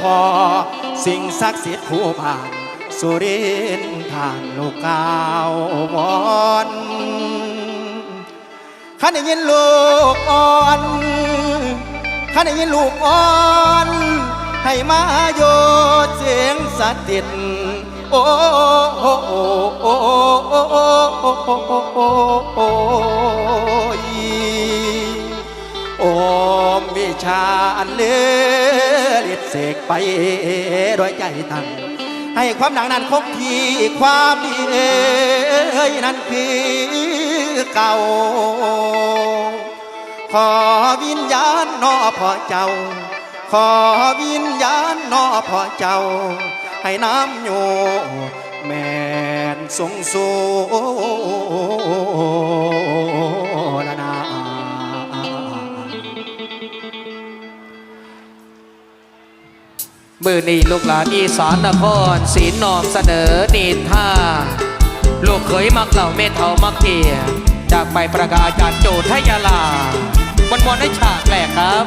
พอ สิ่งศักดิ์สิทธิ์คู่บ้าน สุรินทร์านลูกกาววอนข้าได้ยินลูกอ่อนข้าได้ยินลูกอ่อน ให้มาโยเสียงสถิตโอ้โอ้โอ้โอ้โอ้โอ้โอ้โอ้โอ้โอ้ยโอมวิชาอันเลือ เสกไปด้วยใจตั้งให้ความหนังนั้นคงที่ความดีเอ้ยนั้นคือเก่า ขอวิญญาณนอพ่อเจ้า ขอวิญญาณนอพ่อเจ้า ให้น้ำอยู่แม่นทรงสู มือนี้ลูกหลานอีสานนครศีลนอมเสนอนีท่า ลูกเคยมักเหล่าเมทเทามักเกียจากไปประกาศอาจารย์โจทยาลาบนบอลให้ฉากแรกครับ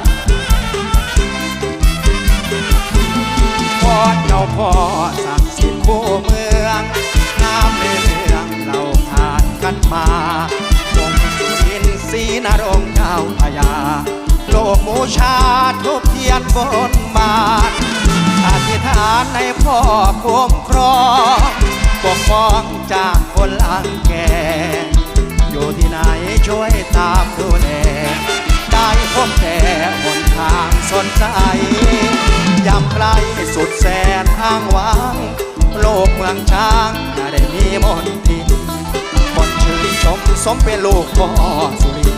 พ่อเจ้าพ่อศักสิคู่เมืองน้ำในเมืองเราผ่านกันมาองสุรินศรีนรงเจ้าพญาโลกบูชาทุกเทียนบนบาน อธิษฐานในพ่อคุ้มครองปกป้องจากคนลังแก อยู่ที่ไหนช่วยตามดูแล ได้พบแต่หนทางสนใจยามไกลสุดแสนอ้างว้าง โลกเมืองช้างอย่าได้มีมนทินมนชื่นชมสมเป็นลูกพ่อสุริน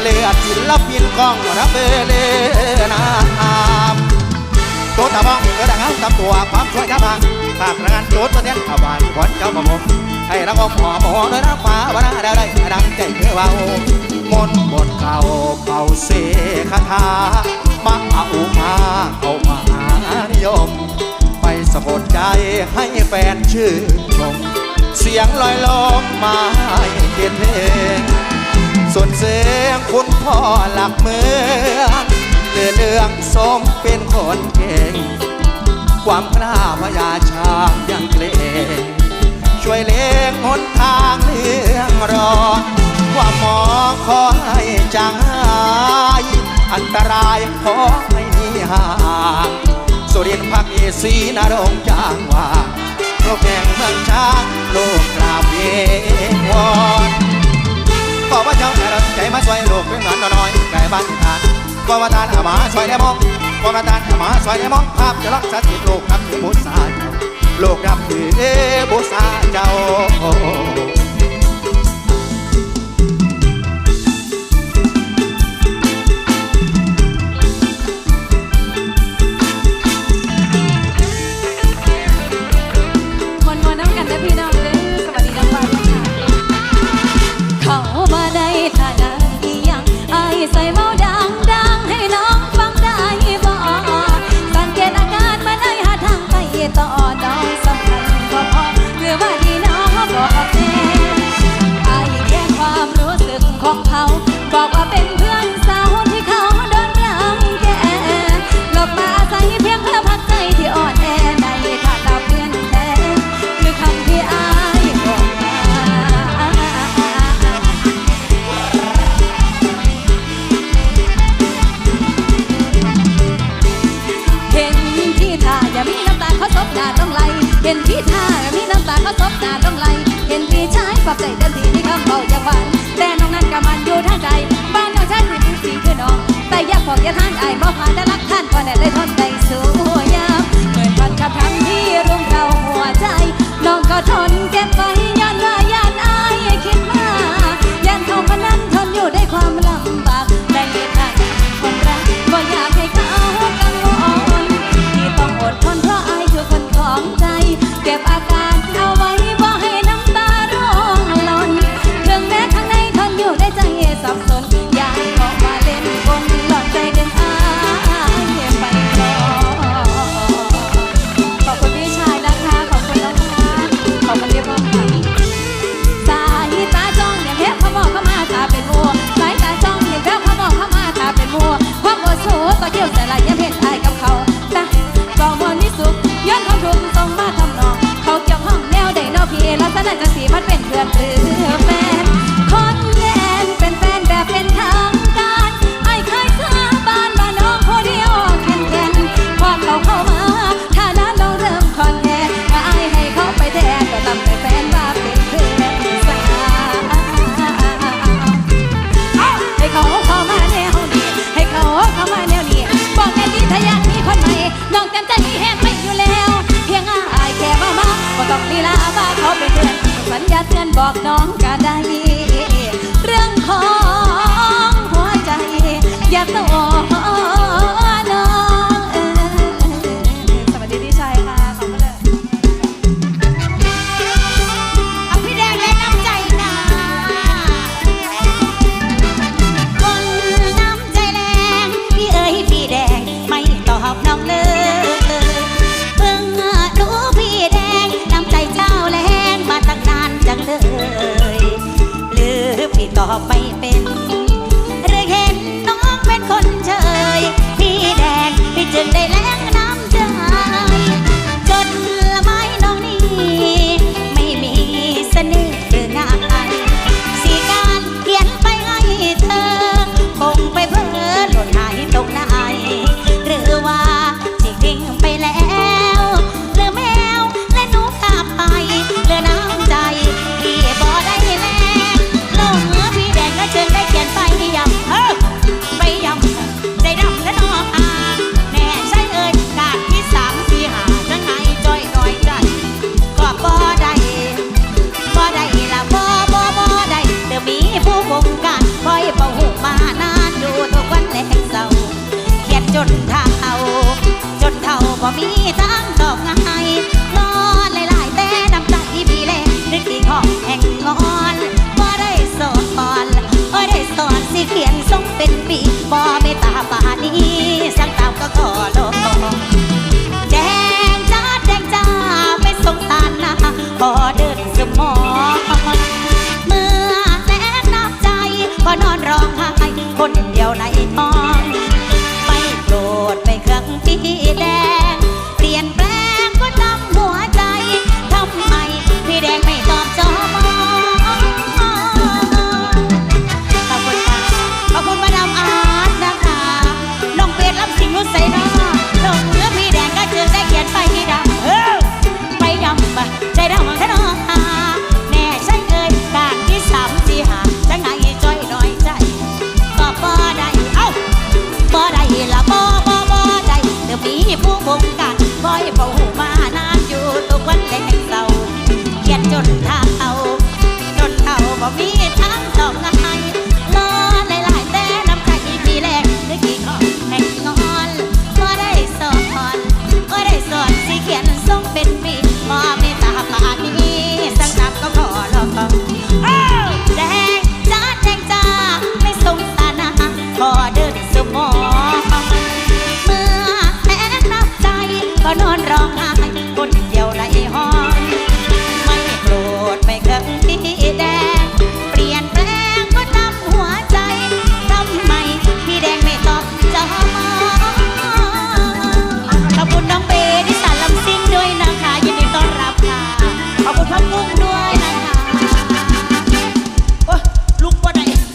เลือดศิลปินกองรับเบเลนาม โจตาบ้องเกิดดังเอาตำตัวความช่วยยาบังฝากงานโจทย์ประเทศถวายขวัญเจ้าประมงให้รักอมหอมหอเลยนะฟ้าวนาได้ได้ดังใจเพื่อเบามนบทเก่าเป่าเสคาถามาเอามาเอามานิยม ไปสะกดใจให้แฟนชื่นชมเสียงลอยลมมาให้เกียรติเพลงส่วนเสียงคุณพ่อหลักเมือง เลือเลืองสมเป็นคนเก่ง ความกล้าพยาชางยังเกรงช่วยเลี้ยงหนทางเรื่องรอความหมองขอให้จางหายอันตรายขอให้หนีห่างสุรินทร์พักอีสีนรงจางว่าโลกแห่งเมืองช้างโลกกราบเองวอนขอพระเจ้าแต่เราใจมาช่วยลูกเป็นหนอนน้อยไก่บ้านทาน กวาดานหามาซอยได้มองกวาดานหามาซอยได้มองภาพจะรักสัตว์โลกนับถือโบสถ์โลกนับถือโบสถ์เจ้า อยู่ทางใดบ้านของฉันมีผู้สีคือน้อง แต่ยากพอกอย่าท่านอายบ่ผ่านแต่รักท่านพอแน่เลยทนใจสู้ยามเหมือนพันกับทำที่รุมเราหัวใจ น้องก็ทนเก็บไว้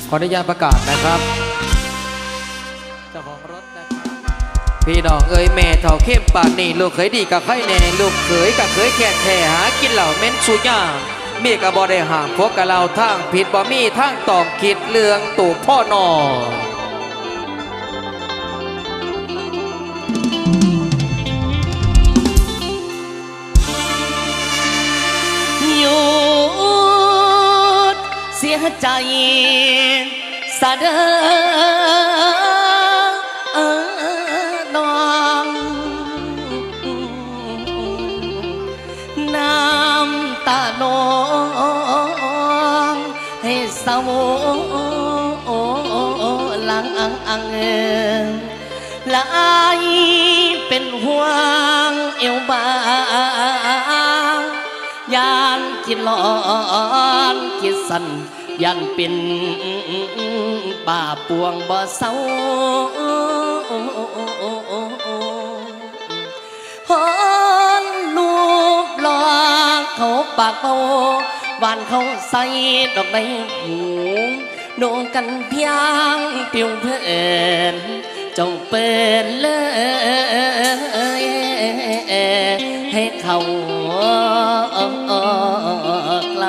ขออนุญาตประกาศนะครับ เจ้าของรถนะพี่น้องเอ้ยแม่เท่าเข้มปากนี่ลูกเคยดีกับใครแน่ลูกเคยกับเคยแขกแท่หากินเหล่าเม้นสุญางมีกระบอได้ห่างพวกกับเราทั้งผิดบ่มีทั้งตอกคิดเรื่องตู่พ่อนอ ใจสะเดอนองน้ำตาโนองให้สาวลังอังอังลายเป็นห่วงเอวบางยานกินหลอนกินสัน ยันเป็นป่าปวงบ่เศร้าฮอนลูกหลอกเขาปากเขาหวานเขาใสดอกไม้หูโนกันเพียงเปียวเพื่อนจงเปิดเลยให้เขาไกล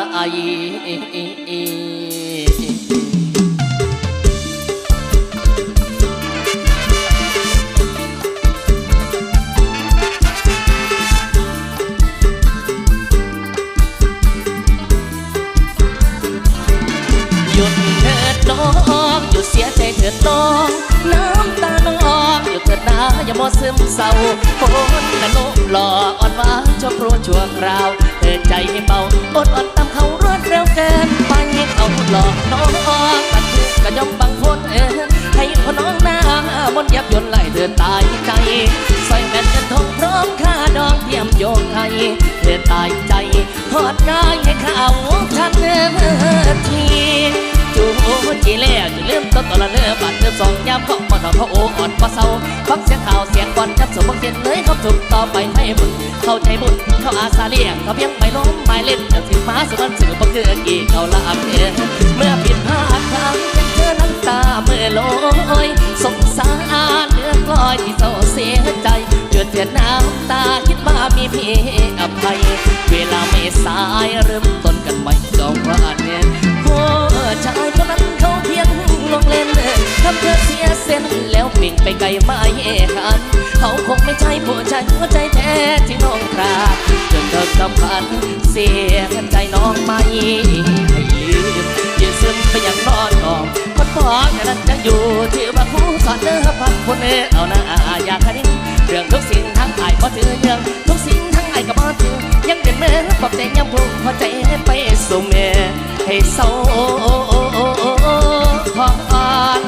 น้องหยุดเสียใจเถิดน้องน้ำตาน้องหยุดเถิดนะอย่ามัวซึมเศร้าคนละนุหล่ออ่อนหวานชอบรู้ชั่วคราวเถิดใจให้เบาอดอ่อนตามเขารวดเร็วเกินไปเขาหลอกน้องกันคือกระยอมบางคนเออให้พอน้องหน้ามนยับยนต์ไล่เธอตายใจใส่แม่นกันทองพร้อมค่าดองเตรียมโยกให้เธอตายใจทอดกายให้เขาทันเออที จูจีแล้วจะลืมต้นตอนละเนื้อบัดเนื้อสองยามเขาปอดเขาโออ่อนว่าเศร้าฟังเสียงข่าวเสียงก่อนจับสมบังเย็นเลยเขาถูกต่อไปไม่บุญเข้าใจบุญเขาอาสาเลียงเขาเพียงไม่ล้มไม่เล่นจะถึงม้าสมันสื่อบังเกิดกี่เขาละเพื่อเมื่อผิดพลาดครั้งจังเจอน้ำตาเมื่อลอยสงสารเนื้อกลอยที่เศร้าเสียใจหยุดเสียน้ำตาคิดว่ามีพี่อภัยเวลาไม่สายเริ่มต้นกันใหม่จองว่าเนี่ยโอ้ ชายคนนั้นเขาเพียงลงเล่นทำเพื่อเสียเส้นแล้วปิ่งไปไกลไม่หันเขาคงไม่ใช่ผู้ชายหัวใจแท้ที่น้องคราดจนเธอสำคัญเสียใจน้องไม่ให้ลืมยืนซึมไปอย่างนอนนองคนบอกอย่างนั้นจะอยู่ที่ว่าผู้สอนเนื้อพักคนเอเอาหน้าอยากคดิ้งเรื่องทุกสิ่งทั้งอายก็ถือเรื่องทุกสิ่ง อายก็บ่ถือยังเป็นเมื่อปลอบใจย้ำพุ่งพอใจไปสู่เมให้เศร้าพอน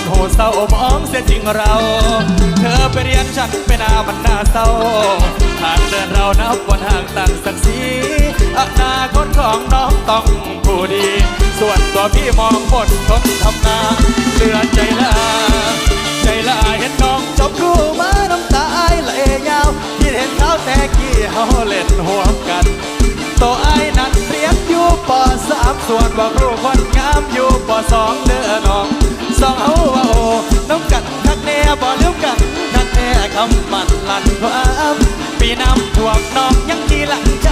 ดโหเศร้ามองเสียจริงเรา เธอไปเรียนฉันไปนาบันนาเศร้าทางเดินเรานับวันห่างต่างศักดิ์ศรีอนาคตของน้องต้องผู้ดี ส่วนตัวพี่มองบนทนทำนาเลือใจละใจละ เห็นเขาแต่กี้เฮาเล่นหัวกันตัวไอ้นั้นเรียนอยู่ปสามส่วนบอกครูคนงามอยู่ปสองเด้อน้องสองเฮาว่าโอ้น้ำกันคักแน่บ่ลืมกันคักแน่คำมันลั่นความปีน้ำท่วมน้องยังดีหลังใจ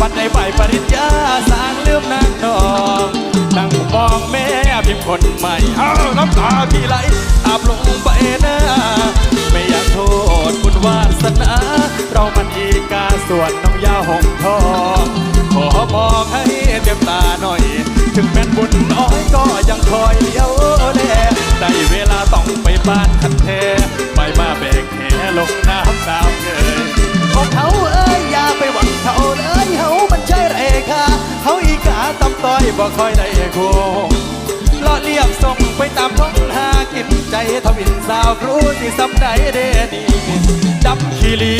วันในใบปริญญาสางลืมนางน้องนั่งมองแม่พิมพ์คนใหม่เอ้าน้ำตาพี่ไหลอาบลงไปหน้าไม่ โทษบุญวาสนา เรามันอีกาส่วนน้องยาหงทองขอมองให้เต็มตาหน่อย ถึงแม้นบุญน้อยก็ยังคอยเลี้ยวแลได้เวลาต้องไปบ้านคันเทไปมาแบกแหลงน้ำดาวเกยของเขาเอ้ยอย่าไปหวังเขาเลยเขามันใช่ไรค่ะเขาอีกาตำต้อยบ่ค่อยได้คงลอเลียบส่งไปตามท้องหา กินใจทวินสาวครูที่สำใดเดนีดำขีรี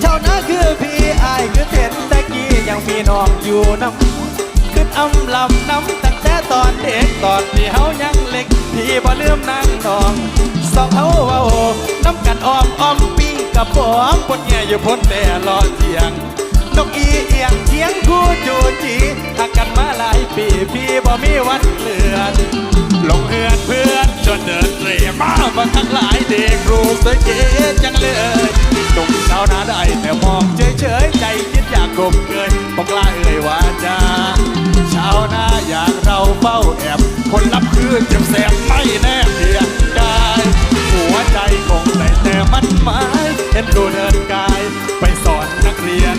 เจ้านาคือพี่อายคือเห็นตะกี้ยังมีน้องอยู่น้ำขึ้นอำลำน้ำตั้งแต่ตอนเด็กตอนที่เฮายังเล็กพี่บ่ลืมนางน้องสองเฮาเว้าน้ำกันอ้อมอ้อมปิ้งกับปอมปนแง่อยู่พ้นแต่รอเที่ยง นกอีเอียงเทียงคู่จูจีหักกันมาหลายปีพี่บ่มีวันเลือนลงเฮือนเพื่อนจนเดินเตรียมาบังทั้งหลายเด็กรู้สวยเก๋จังเลยตรงเช้านาได้แต่มองเฉยเฉยๆใจคิดอยากกบเกยบอกลาเอ่ยว่าจาชาวนาอย่างเราเฝ้าแอบคนรับคือเจ็บแสบไม่แน่เพียงกายหัวใจคงได้แต่มันหมายเห็นดูเดินกายไปสอนนักเรียน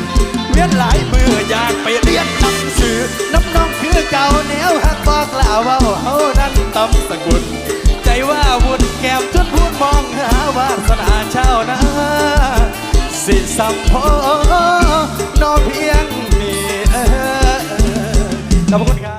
เรียนหลายมืออยากไปเรียนหนังสือน้ำน้องคือเก่าแนวหักบอกล่าวว่าเฮานั้นตำสกุล ใจว่าวุ่นแก้มจนพูดมองหาว่าสนาเช้านะ สิสัมพอนอเพียงมีเออขอบคุณครับ